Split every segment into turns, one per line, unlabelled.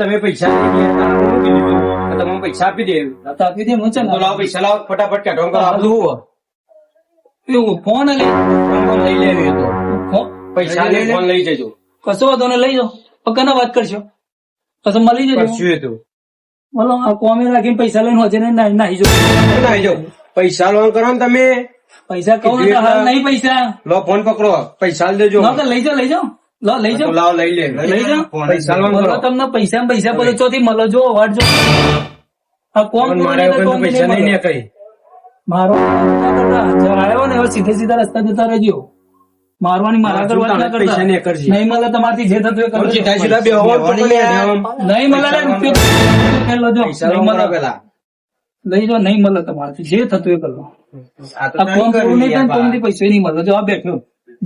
તમે પૈસા તમે પૈસા આપી દે.
આપી દે હું
લાવો પૈસા લાવો ફટાફટ કાઢો આપણું
એવું ફોન લઈ
ફોન લઈ લેવી તો. પૈસા ફોન લઈ જજો.
કશો વાંધો ને લઈ જાઓ પક્કા ના વાત કરશો. પછી મળી જજો.
શું તો.
બોલો આ કોમે રાખીને પૈસા લઈને હોજે ને નાહી જાઓ.
નાહી જો. પૈસા લોન કરો ને તમે.
પૈસા કહું નહીં પૈસા.
લો ફોન પકડો. પૈસા દેજો.
લઈ જાઓ લઈ જાઓ. લઈ જાઓ.
લાવ લઈ લે
લઈ જાઓ.
કરો.
તમને પૈસા ને પૈસા પછી ચોથી મળો જો વાટ જો આ કોણ
પૈસા
નહીં
ને કઈ
મારો આવ્યો ને હવે સીધે સીધા રસ્તા જતા રહેજો. મારવાની મારા કરવા ના કરતા. નહીં મળે તમારથી જે થતું એ કરજો.
સીધા સીધા બે હોવા પડી
નહીં મળે રૂપિયો ખેલ નહીં મળે.
પેલા.
લઈ જાઓ નહીં મળે તમારથી. જે થતું એ કરો.
આ તો
કોમ
નહીં
ને પૈસા નહીં મળે. જો આ બેઠો.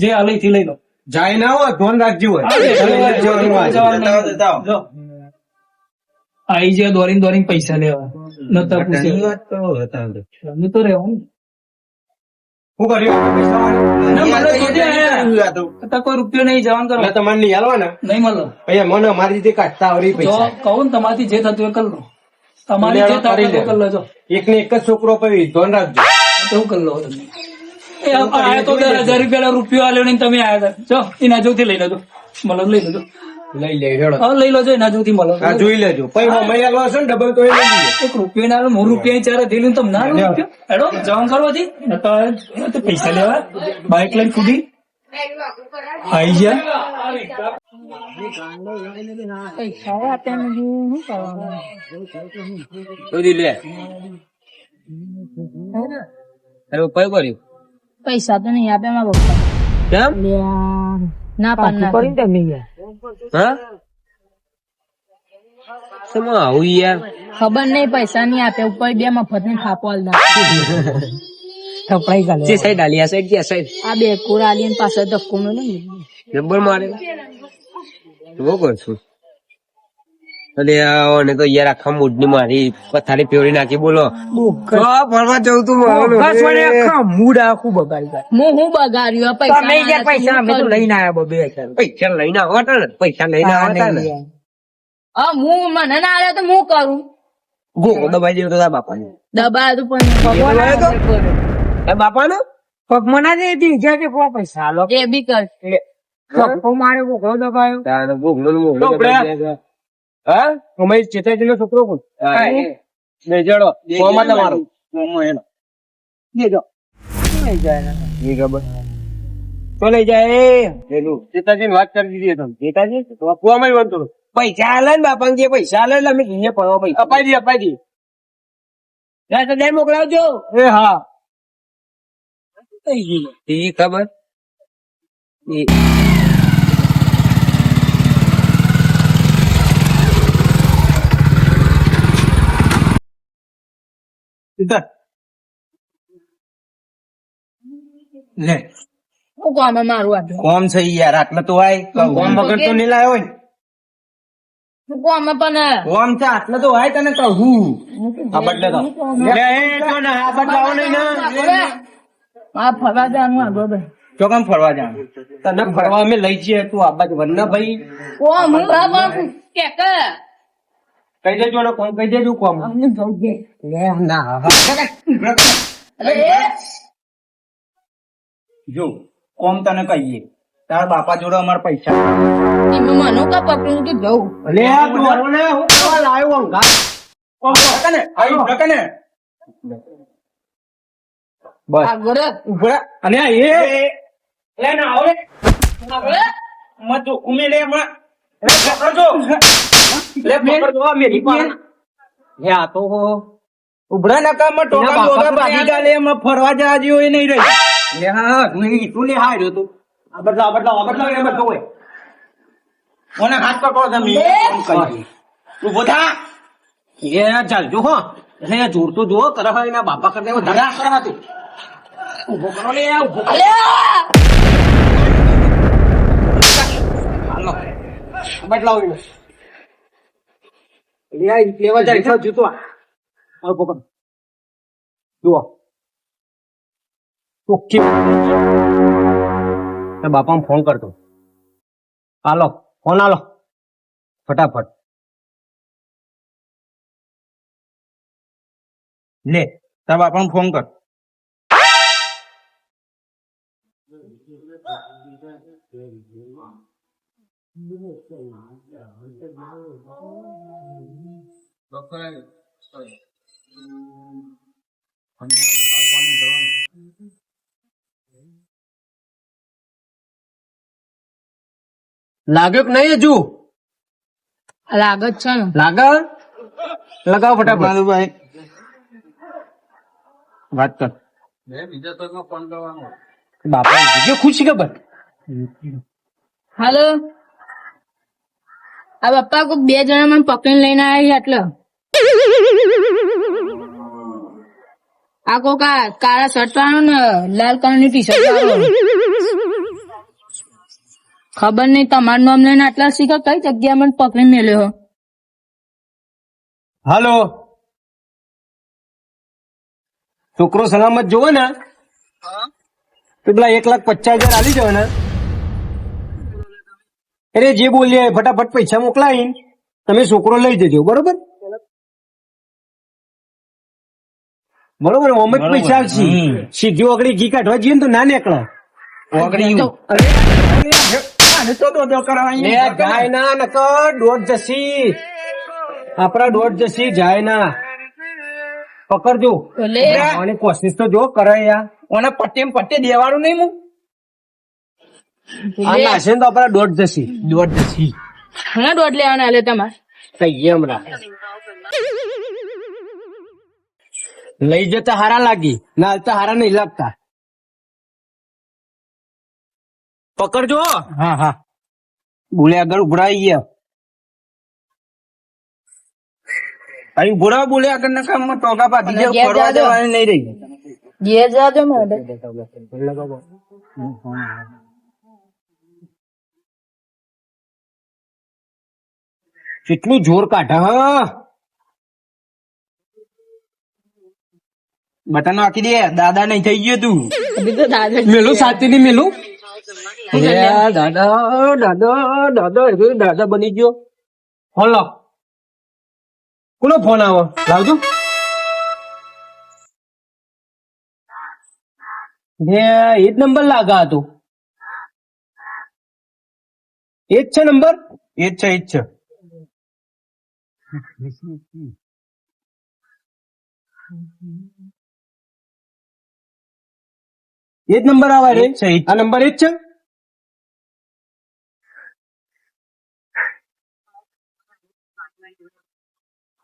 જે આ લઈથી લઈ લો.
જાય ના હોય ધોન રાખજો હોય.
જો. આઈ જાય દોરીને દોરીને પૈસા લેવા. નતા પૂછે. તો રહેવું
હું કર્યું?
જે રૂપિયો નહીં જવાનું કરો
તમારે નહીં હાલવા ને?
નહીં મળે.
મને અમારી રીતે કાઢતા આવડી પૈસા.
કહું તમારથી જે થતું એ કર લો. તમારી જે
કરી
થતું એ
લે.
લો
એક ને એક જ છોકરો પછી ધોન રાખજો.
એવું કરી લો તમે આયા તો દસ હજાર રૂપિયા રૂપિયો આલ્યો નહીં તમે આયા હતા. જો એના જોથી લઈ લેજો. મળો લઈ લેજો.
લઈ લેજો
હા લઈ લેજો એના જોથી મળો
જોઈ લેજો. હાલવા હશે ને ડબલ તો એ લઈ લઈએ.
એક રૂપિયો ના હું રૂપિયા ચારે થયેલું તમને ના રૂપિયો. હેડો જવાન કરવાથી તો પૈસા લેવા. બાઇક લઈને કૂદી. આઈ ગયા.
બધી લે. અરે કયું કર્યું
પૈસા તો નહીં આપે મારા પપ્પા.
કેમ?
ના પાડ નાખે.
હા? શું આવું યાર?
ખબર નહીં પૈસા નહીં આપે. ઉપર બે મફત ને થાપો થપડાઈ નાખે.
જે સાઈડ આલી આ સાઈડ જે સાઈડ.
આ બે કોરા આલી પાછળ ધક્કો મેલો
નંબર મારે શું કરશું ને તો યાર આખા મૂડની મારી પથારી ફેવરી નાખી બોલો. ફરવા જવું તું મારું.
મૂડ આખું બગાડી કાઢ
હું હું બગાડ્યું? આ પૈસા ના?
પૈસા લઈને આવતા ને પૈસા લઈને આવતા ને.
હા હું મને ના આલ્યા તો હું કરું?
ગોળો દબાઈ દેવો તો તારા બાપાને.
દબા તો પણ
એ બાપાનો?
બી
દબાઈ દે. હા? અમે ચેતાજી નો છોકરો કોણ ખબર. તો લઈ જાય ચેતાજી વાત કરી દીધી તમે ચેતાજી તો કુવામાં વાંધો. પૈસા આલે ને બાપા જે પૈસા આલે અમે ઘીએ પડવા પૈસા અપાઈ દી અપાઈ દી યા તો મોકલાવજો. એ હા. ખબર? લે.
કોમ મારું આપે
કોમ છે યાર આટલા તો આય. કોમ વગર તો નહીં લાયો હોય
કોમ પણ
કોમ છે આટલા તો આય તને કહું. આ બદલે તો. લે એ તો ના આ બદલાવો નહીં ને.
આ ફરવા જવાનું આગળ ભાઈ
તો કેમ ફરવા જવાનું? તને ફરવા અમે લઈ જઈએ તું આ બાજુ વરના ભાઈ.
કોમ હું હા કે કે
કહી દેજો ને કોમ કહી દેજો કોમ
અમને જવું
લે ના જો કોમ તને કહીએ તારા બાપા જોડે અમાર પૈસા
મનો મને કા પકડું કે જવું
લે આ તું ને હું કવા લાયો અંગા કોમ કને આઈ કને બસ
આગળ
ઉભરા અને આ એ લે ના આવે મત ઉમેલે લે માં લે પકડજો લે પકડજો મેરી પાર હે આ તો ઉભરા ના ટોકા બોગા ભાગી જા એમાં ફરવા જા જેવો એ નહીં રહી. લે હા નહીં તું લે હાર્યો તું. આ બદલાવ બદલાવ બદલાવ એ બદલાવ હોય. મને હાથ પકડો તમે? તું બધા? એ ચાલજો હો. એટલે જોર તો જુઓ તરફ એના બાપા કરતા એવો ધરા કરવા તું. ઊભો કરો લે ઊભો કરો. બદલાવ લેવા જાય બાપા ફોન કરતો. હાલો ફોન હાલો. ફટાફટ.
લે તારા બાપાને ફોન કર.
લાગ્યો કે નહીં હજુ?
લાગે જ છે ને.
લાગે? લગાવો ફટાફટ.
ભાઈ વાત કર.
બાપા બીજો ખુશી ખબર?
હાલો આ પપ્પા કોઈ બે જણા મને પકડીને લઈને આવ્યા છે એટલે. આ કોક આ કાળા શર્ટ વાળો ને લાલ કલરની ટી શર્ટ વાળો. ખબર નહીં તમારું નામ લઈને આટલા શીખા કઈ જગ્યા મને પકડી મેલ્યો
હાલો. છોકરો સલામત જોવો ને. તો પેલા એક લાખ પચાસ હજાર આવી જવાના ને. એટલે જે બોલીએ ફટાફટ પૈસા મોકલાવી તમે છોકરો લઈ જજો બરોબર? બરોબર ઓમ પૈસા આવશે. સીધી ઓગળી ઘી કાઢવા જઈએ તો ના નીકળો.
ઓગળી
જાય ના નકર દોઢ જસી. આપડા દોઢ જશી જાય ના. પકડજો. અને કોશિશ તો જો કરે યાર.
ઓને પટ્ટે પટ્ટે દેવાનું નહીં હું
આ નાશે તો આપડા દોઢ જસી
દોડ નથી
ઘણા દોઢ લેવાના હાલે તમારે.
કહીએ હમણાં લઈ જતા હારા લાગી. ના હાલતા હારા નહીં લાગતા. પકડજો.
હા હા.
બોલે આગળ ઉભરાઈ ગયા.
અહીં ઘોડા બોલે કામમાં ટોકા
પાછી
જેવું ફરવા જવાની નહીં રહી.
ઘેર જાજો મારે.
કેટલું જોર કાઢ
બટન નાખી દે દાદા નહીં થઈ ગયો તું.
મેલું સાચી ની મેલું? દાદા દાદા દાદા દાદા બની ગયો. ફોન લાવ. કોનો ફોન આવો? લાવજો. એ જ નંબર લાગા હતો. એ જ છે નંબર?
એ જ છે એ જ છે.
એ જ નંબર આવે રે
છે, એ જ છે.
આ નંબર એ જ છે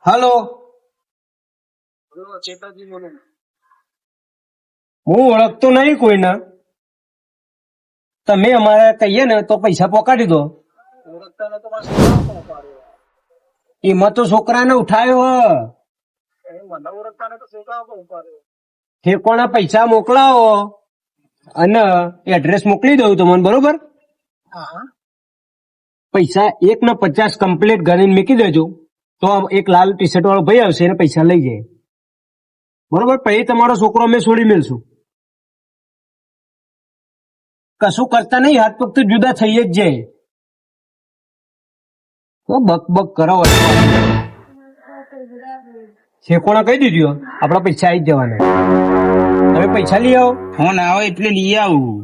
હાલો હું ઓળખતો નહીં કોઈને તમે અમારે કહીએ ને તો પૈસા પોકાડી દો એમાં તો છોકરાને ઉઠાયો ઠેકોણા પૈસા મોકલાવો અને એડ્રેસ મોકલી દઉં તમને બરોબર? પૈસા એક ને પચાસ કમ્પ્લીટ ગણીને મૂકી દેજો. તો આમ એક લાલ ટી શર્ટ વાળો ભાઈ આવશે એને પૈસા લઈ જાય. બરોબર? પછી તમારો છોકરો અમે છોડી મેળશું કશું કરતા નહીં હાથ પગ તો જુદા થઈ જ જાય. તો બક બક કરો શેકોણા કહી દીધું આપડા પૈસા આવી જ જવાના. તમે પૈસા લઈ આવો.
ફોન આવે એટલે લઈ આવું.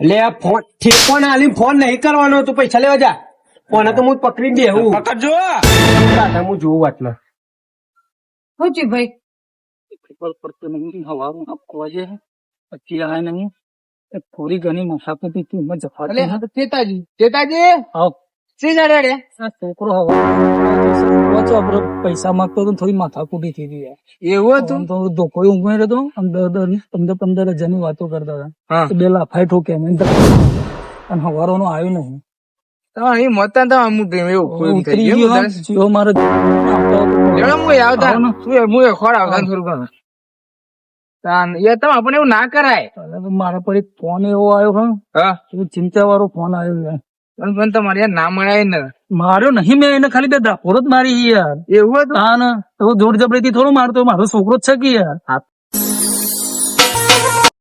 એટલે આ ફોન ઠેકોણ આલી ફોન નહીં કરવાનો તું પૈસા લેવા જા. ફોન તો હું પકડી દેવું
પકડજો.
દાદા હું જોઉં વાતમાં.
શું થયું ભાઈ?
પેપર પર તો નહીં હવાનું આપવા છે પછી આ નહીં થોડી ઘણી મુસાફરી જફાતી નથી.
ચેતાજી. ચેતાજી?
આવ.
શી નડે રે
આ છોકરો હવે પૈસા માંગતો હતો થોડી માથાકૂટી થઈ ગઈ
એવું
હતું? તો ધોકો ઊંઘી રહ્યો હતો આમ દર દર પંદર પંદર હજારની વાતો કરતા હતા. બે લાફાઈ ઠોકે અને હવારો નો આવ્યો નહીં. મારો પર એક ફોન એવો આવ્યો ચિંતા વાળો ફોન આવ્યો.
પણ પણ તમારે યાર ના મળાય ને.
માર્યો નહીં મેં એને ખાલી બે દાપોર જ મારી યાર.
એવું હતું?
હા ને. તો જોર જબરીથી થોડું મારતો. મારો છોકરો જ છે કે યાર.